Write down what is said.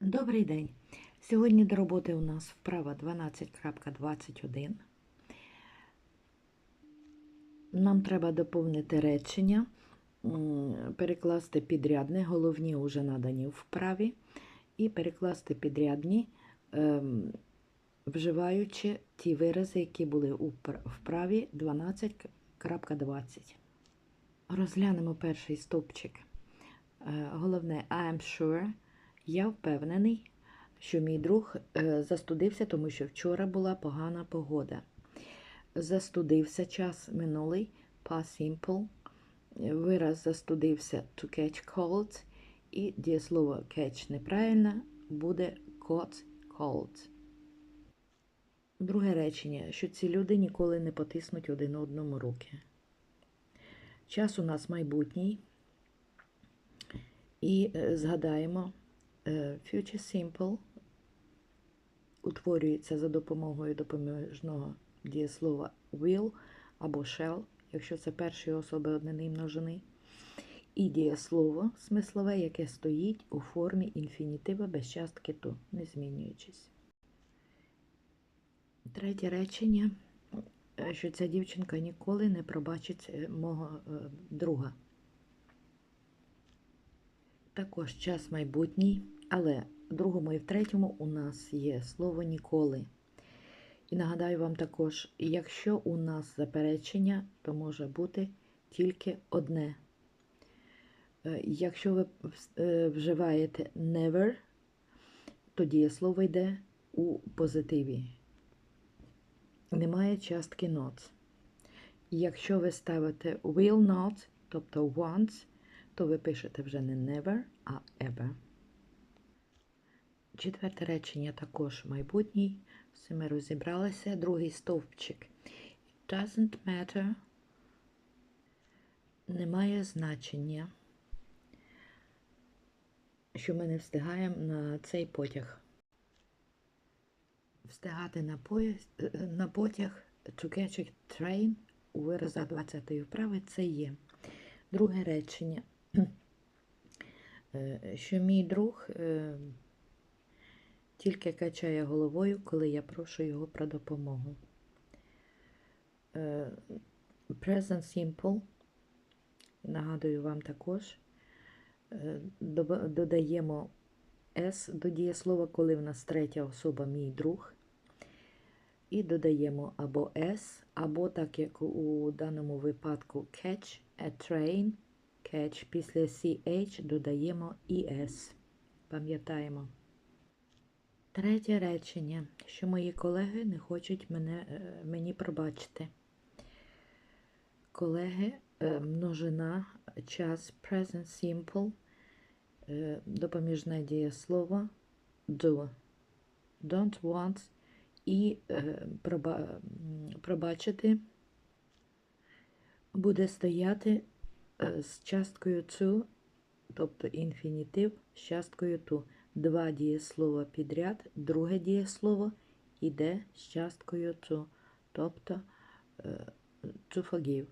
Добрий день. Сьогодні до роботи у нас вправа 12.21. Нам треба доповнити речення, перекласти підрядне, головні вже надані вправі, і перекласти підрядні, ем, вживаючи ті вирази, які були у вправі 12.20. Розглянемо перший стовпчик. Е, Головне I am sure. Я впевнений, що мій друг е, застудився, тому що вчора була погана погода. Застудився час минулий, past simple. Вираз застудився to catch cold. І дієслово catch неправильно буде caught cold. Друге речення, що ці люди ніколи не потиснуть один одному руки. Час у нас майбутній. І е, згадаємо, Future Simple утворюється за допомогою допоміжного дієслова will або shall, якщо це першої особи однини множини, і дієслово смислове, яке стоїть у формі інфінітива без частки то, не змінюючись. Третє речення, е, що ця дівчинка ніколи не пробачить е, мого е, друга. Також час майбутній, але в другому і в третьому у нас є слово ніколи. І нагадаю вам також, якщо у нас заперечення, то може бути тільки одне. Е, Якщо ви е, вживаєте never, то дієслово йде у позитиві. Немає частки not. Якщо ви ставите will not, тобто once, то ви пишете вже не never, а ever. Четверте речення також майбутній. Все ми розібралися. Другий стовпчик. It doesn't matter. Немає значення, що ми не встигаємо на цей потяг. Встигати на, поїзд, на потяг to catch a train у виразах 20-ї вправи це є. Друге речення. Е, що мій друг е, тільки качає головою, коли я прошу його про допомогу. Е, Present Simple, нагадую вам також, е, додаємо S до дієслова, коли в нас третя особа мій друг. І додаємо або S, або так як у даному випадку catch a train, catch після CH додаємо ES. Пам'ятаємо. Третє речення, що мої колеги не хочуть мене, е, мені пробачити. Колеги, е, множина, час present simple, е, допоміжне дієслово do. Don't want і проба, пробачити буде стояти з часткою to, тобто інфінітив з часткою to. Два дієслова підряд, друге дієслово іде з часткою цу, тобто е, forgive.